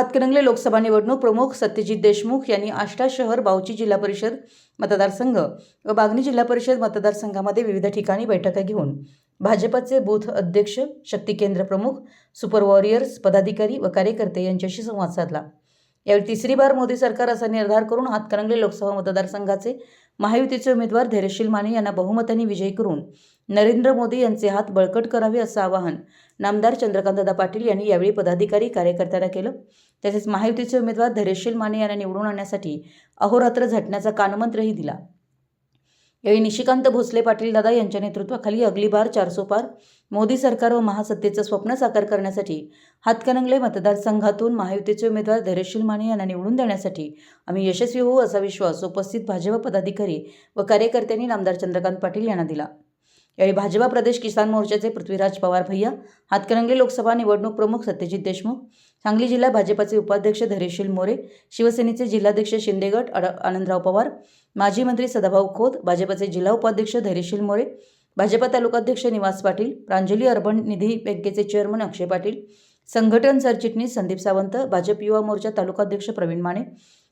हातकणंगले लोकसभा निवडणूक प्रमुख सत्यजित देशमुख यांनी आष्टा शहर बावची जिल्हा परिषद मतदारसंघ व बागणी जिल्हा परिषद मतदारसंघामध्ये विविध ठिकाणी बैठका घेऊन भाजपचे बूथ अध्यक्ष शक्ती केंद्र प्रमुख सुपर वॉरियर्स पदाधिकारी व कार्यकर्ते यांच्याशी संवाद साधला. यावेळी तिसरी बार मोदी सरकार असा निर्धार करून हातकणंगले लोकसभा मतदारसंघाचे महायुतीचे उमेदवार धैर्यशील माने यांना बहुमताने विजयी करून नरेंद्र मोदी यांचे हात बळकट करावे असं आवाहन नामदार चंद्रकांतदादा पाटील यांनी यावेळी पदाधिकारी कार्यकर्त्यांना केलं. तसेच महायुतीचे उमेदवार धैर्यशील माने यांना निवडून आणण्यासाठी अहोरात्र झटण्याचा कानमंत्रही दिला. यावेळी निशिकांत भोसले पाटील दादा यांच्या नेतृत्वाखाली अगली बार चारसो पार मोदी सरकार व महासत्तेचं स्वप्न साकार करण्यासाठी हातकणंगले मतदारसंघातून महायुतीचे उमेदवार धैर्यशील माने यांना निवडून देण्यासाठी आम्ही यशस्वी होऊ असा विश्वास उपस्थित भाजप पदाधिकारी व कार्यकर्त्यांनी नामदार चंद्रकांत पाटील यांना दिला. यावेळी भाजपा प्रदेश किसान मोर्चाचे पृथ्वीराज पवार भैया हातकणंगले लोकसभा निवडणूक प्रमुख सत्यजित देशमुख सांगली जिल्हा भाजपाचे उपाध्यक्ष धैर्यशील मोरे शिवसेनेचे जिल्हाध्यक्ष शिंदेगट अड आनंदराव पवार माजी मंत्री सदाभाऊ खोत भाजपचे जिल्हा उपाध्यक्ष धैर्यशील मोरे भाजपा तालुकाध्यक्ष निवास पाटील प्रांजली अर्बन निधी बँकेचे चेअरमन अक्षय पाटील संघटन सरचिटणीस संदीप सावंत भाजप युवा मोर्चा तालुकाध्यक्ष प्रवीण माने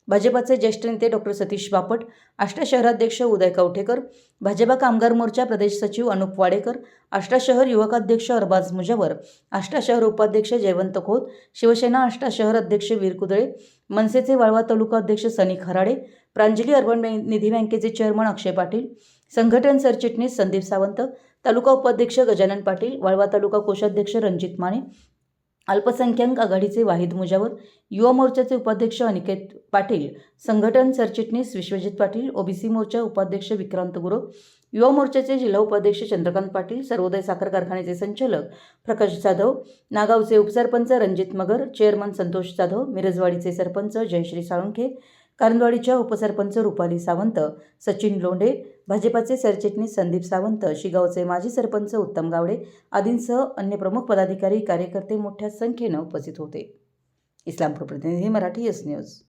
भाजपाचे ज्येष्ठ नेते डॉक्टर सतीश बापट आष्टा शहराध्यक्ष उदय कवठेकर भाजपा कामगार मोर्चा प्रदेश सचिव अनुप वाडेकर आष्टा शहर युवकाध्यक्ष अरबाज मुजावर आष्टा शहर उपाध्यक्ष जयवंत खोत शिवसेना आष्टा शहर अध्यक्ष वीर कुदळे मनसेचे वाळवा तालुका अध्यक्ष सनी खराडे प्रांजली अर्बन बँक निधी बँकेचे चेअरमन अक्षय पाटील संघटन सरचिटणीस संदीप सावंत तालुका उपाध्यक्ष गजानन पाटील वाळवा तालुका कोषाध्यक्ष रणजित माने अल्पसंख्याक आघाडीचे वाहिद मुजावर युवा मोर्चाचे उपाध्यक्ष अनिकेत पाटील संघटन सरचिटणीस विश्वजित पाटील ओबीसी मोर्चा उपाध्यक्ष विक्रांत गुरव युवा मोर्चाचे जिल्हा उपाध्यक्ष चंद्रकांत पाटील सर्वोदय साखर कारखान्याचे संचालक प्रकाश जाधव नागावचे उपसरपंच रणजित मगर चेअरमन संतोष जाधव मिरजवाडीचे सरपंच जयश्री साळुंखे कारंदवाडीच्या उपसरपंच रुपाली सावंत सचिन लोंढे भाजपाचे सरचिटणीस संदीप सावंत शिगावचे माजी सरपंच उत्तम गावडे आदींसह अन्य प्रमुख पदाधिकारी कार्यकर्ते मोठ्या संख्येनं उपस्थित होते. इस्लामपूर प्रतिनिधी मराठी एस न्यूज.